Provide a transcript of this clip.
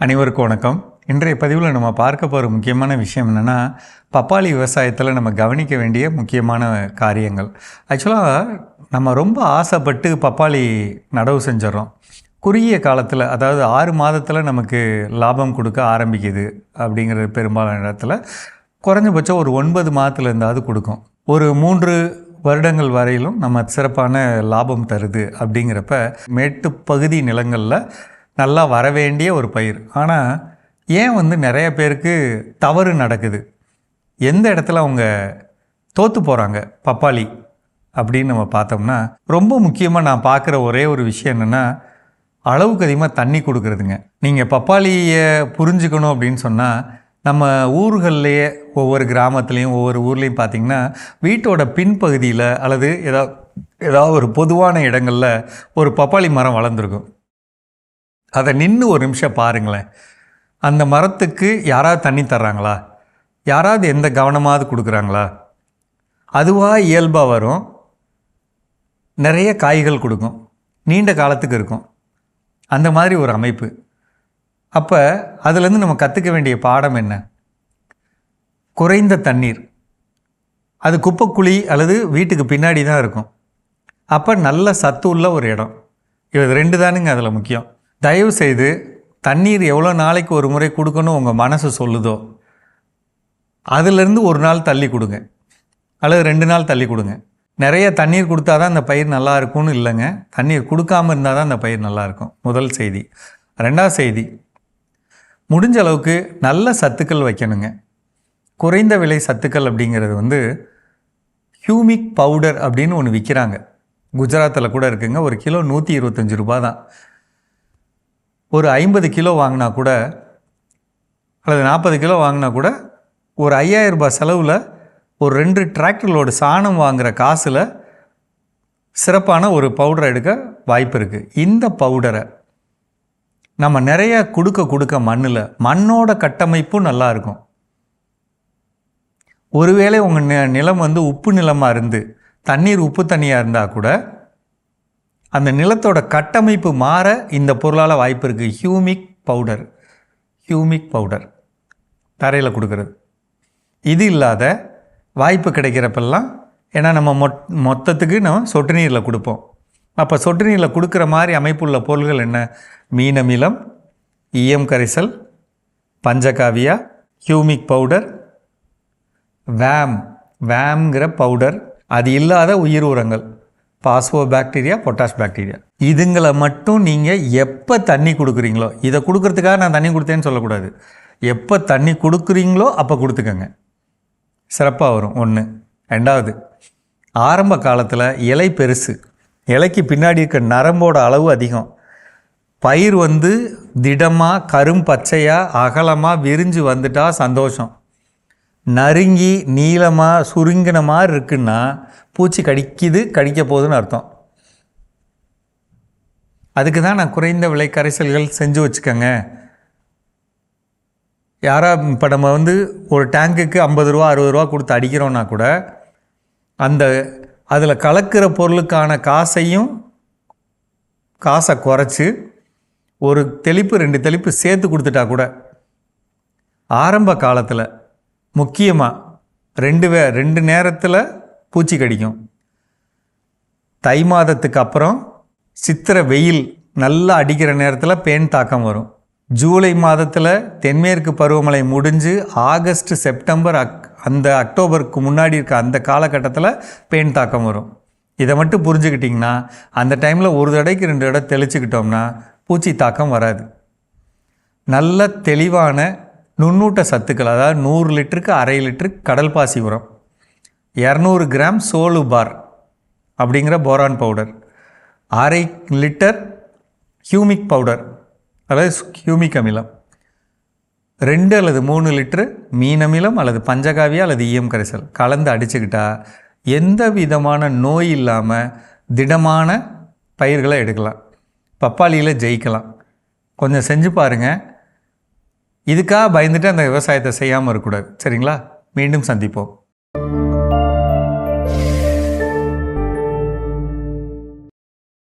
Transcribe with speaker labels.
Speaker 1: அனைவருக்கும் வணக்கம். இன்றைய பதிவில் நம்ம பார்க்க போகிற முக்கியமான விஷயம் என்னென்னா பப்பாளி விவசாயத்தில் நம்ம கவனிக்க வேண்டிய முக்கியமான காரியங்கள். ஆக்சுவலாக நம்ம ரொம்ப ஆசைப்பட்டு பப்பாளி நடவு செஞ்சிடறோம். குறுகிய காலத்தில் அதாவது ஆறு மாதத்தில் நமக்கு லாபம் கொடுக்க ஆரம்பிக்குது அப்படிங்கிறது பெரும்பாலான இடத்துல குறைஞ்சபட்சம் ஒரு ஒன்பது மாதத்தில் இருந்தாவது கொடுக்கும். ஒரு மூன்று வருடங்கள் வரையிலும் நம்ம சிறப்பான லாபம் தருது அப்படிங்கிறப்ப மேட்டு பகுதி நிலங்களில் நல்லா வரவேண்டிய ஒரு பயிர். ஆனால் ஏன் வந்து நிறைய பேருக்கு தவறு நடக்குது? எந்த இடத்துல அவங்க தோற்று போகிறாங்க பப்பாளி அப்படின்னு நம்ம பார்த்தோம்னா ரொம்ப முக்கியமாக நான் பார்க்குற ஒரே ஒரு விஷயம் என்னென்னா அளவுக்கு அதிகமாக தண்ணி கொடுக்குறதுங்க. நீங்கள் பப்பாளியை புரிஞ்சுக்கணும் அப்படின்னு சொன்னால் நம்ம ஊர்கள்லேயே ஒவ்வொரு கிராமத்துலேயும் ஒவ்வொரு ஊர்லேயும் பார்த்திங்கன்னா வீட்டோட பின்பகுதியில் அல்லது ஏதாவது ஏதாவது ஒரு பொதுவான இடங்களில் ஒரு பப்பாளி மரம் வளர்ந்துருக்கும். அதை நின்று ஒரு நிமிஷம் பாருங்களேன். அந்த மரத்துக்கு யாராவது தண்ணி தர்றாங்களா? யாராவது எந்த கவனமாவது கொடுக்குறாங்களா? அதுவாக இயல்பாக வரும். நிறைய காய்கள் கொடுக்கும். நீண்ட காலத்துக்கு இருக்கும். அந்த மாதிரி ஒரு அமைப்பு. அப்போ அதுலேருந்து நம்ம கற்றுக்க வேண்டிய பாடம் என்ன? குறைந்த தண்ணீர். அது குப்பைக்குழி அல்லது வீட்டுக்கு பின்னாடி தான் இருக்கும். அப்போ நல்ல சத்து உள்ள ஒரு இடம். இது ரெண்டு தானுங்க அதில் முக்கியம். தயவு செய்து தண்ணீர் எவ்வளோ நாளைக்கு ஒரு முறை கொடுக்கணும் உங்கள் மனசு சொல்லுதோ? அதுலேருந்து ஒரு நாள் தள்ளி கொடுங்க. அல்லது ரெண்டு நாள் தள்ளி கொடுங்க. நிறைய தண்ணீர் கொடுத்தா தான் அந்த பயிர் நல்லா இருக்கும்னு இல்லைங்க. தண்ணீர் கொடுக்காம இருந்தால் தான் அந்த பயிர் நல்லாயிருக்கும் முதல் செய்தி. ரெண்டாவது செய்தி. முடிஞ்ச அளவுக்கு நல்ல சத்துக்கள் வைக்கணுங்க. குறைந்த விலை சத்துக்கள் அப்படிங்கிறது வந்து ஹியூமிக் பவுடர் அப்படின்னு ஒன்று விற்கிறாங்க குஜராத்தில் கூட இருக்குங்க. ஒரு கிலோ நூற்றி இருபத்தஞ்சி ரூபா தான் ஒரு ஐம்பது கிலோ வாங்கினா கூட அல்லது நாற்பது கிலோ வாங்கினா கூட ஒரு ஐயாயிரம் ரூபாய் செலவில் ஒரு ரெண்டு டிராக்டர்களோட சாணம் வாங்குகிற காசில் சிறப்பான ஒரு பவுடரை எடுக்க வாய்ப்பு இருக்குது இந்த பவுடரை நம்ம நிறைய கொடுக்க கொடுக்க மண்ணில் மண்ணோட கட்டமைப்பும் நல்லா இருக்கும். ஒருவேளை உங்கள் நிலம் வந்து உப்பு நிலமாக இருந்து தண்ணீர் உப்பு தண்ணியாக இருந்தால் கூட அந்த நிலத்தோட கட்டமைப்பு மாற இந்த பொருளால் வாய்ப்பு இருக்குது ஹியூமிக் பவுடர். Humic powder. தரையில் கொடுக்கறது. இது இல்லாத வாய்ப்பு கிடைக்கிறப்பெல்லாம் ஏன்னா நம்ம மொத் மொத்தத்துக்கு நம்ம சொட்டு நீரில் கொடுப்போம். அப்போ சொட்டு நீரில் கொடுக்குற மாதிரி அமைப்புள்ள பொருள்கள் என்ன? மீனமிலம் ஈயம் கரைசல் பஞ்சகாவியா ஹியூமிக் பவுடர் வேம். வேம்ங்கிற பவுடர். அது இல்லாத உயிர் உரங்கள். Phospho bacteria potash bacteria. இதுங்களை மட்டும் நீங்கள் எப்போ தண்ணி கொடுக்குறீங்களோ இதை கொடுக்கறதுக்காக நான் தண்ணி கொடுத்தேன்னு சொல்லக்கூடாது. எப்போ தண்ணி கொடுக்குறீங்களோ அப்போ கொடுத்துக்கங்க. சிறப்பாக வரும். ஒன்று ரெண்டாவது ஆரம்ப காலத்தில் இலை பெருசு. இலைக்கு பின்னாடி இருக்க நரம்போட அளவு அதிகம். பயிர் வந்து திடமாக கரும் பச்சையாக அகலமாக விரிஞ்சு வந்துட்டால் சந்தோஷம். நறுங்கி நீளமாக சுருங்கின மாதிரி இருக்குன்னா பூச்சி கடிக்குது கடிக்க போகுதுன்னு அர்த்தம். அதுக்கு தான் நான் குறைந்த விலை கரைசல்கள் செஞ்சு வச்சுக்கோங்க. யாரா இப்போ நம்ம வந்து ஒரு டேங்குக்கு ஐம்பது ரூபா அறுபது ரூபா கொடுத்து அடிக்கிறோன்னா கூட அந்த அதில் கலக்கிற பொருளுக்கான காசையும் காசை குறைச்சி ஒரு தெளிப்பு ரெண்டு தெளிப்பு சேர்த்து கொடுத்துட்டா கூட ஆரம்ப காலத்தில் முக்கியமாக ரெண்டு வே ரெண்டு நேரத்தில் பூச்சி கடிக்கும். தை மாதத்துக்கு அப்புறம் சித்திரை வெயில் நல்லா அடிக்கிற நேரத்தில் பேன் தாக்கம் வரும். ஜூலை மாதத்தில் தென்மேற்கு பருவமழை முடிஞ்சு ஆகஸ்ட் செப்டம்பர் அக் அந்த அக்டோபருக்கு முன்னாடி இருக்க அந்த காலகட்டத்தில் பேன் தாக்கம் வரும். இதை மட்டும் புரிஞ்சுக்கிட்டிங்கன்னா அந்த டைமில் ஒரு தடைக்கு ரெண்டு தடவை தெளிச்சுக்கிட்டோம்னா பூச்சி தாக்கம் வராது. நல்ல தெளிவான நுண்ணூட்ட சத்துக்கள் அதாவது நூறு லிட்டருக்கு அரை லிட்டருக்கு கடல் பாசி உரம் இரநூறு கிராம் சோலு பார் அப்படிங்கிற போரான் பவுடர் அரை லிட்டர் ஹியூமிக் பவுடர் அதாவது ஹியூமிக் அமிலம் ரெண்டு அல்லது மூணு லிட்டரு மீன் அமிலம் அல்லது பஞ்சகாவியா அல்லது ஈயம் கரைசல் கலந்து அடிச்சுக்கிட்டா எந்த விதமான நோய் இல்லாமல் திடமான பயிர்களை எடுக்கலாம். பப்பாளியில் ஜெயிக்கலாம். கொஞ்சம் செஞ்சு பாருங்கள் இதுக்காக பயந்துட்டு அந்த விவசாயத்தை செய்யாமல் இருக்கக்கூடாது. சரிங்களா? மீண்டும் சந்திப்போம்.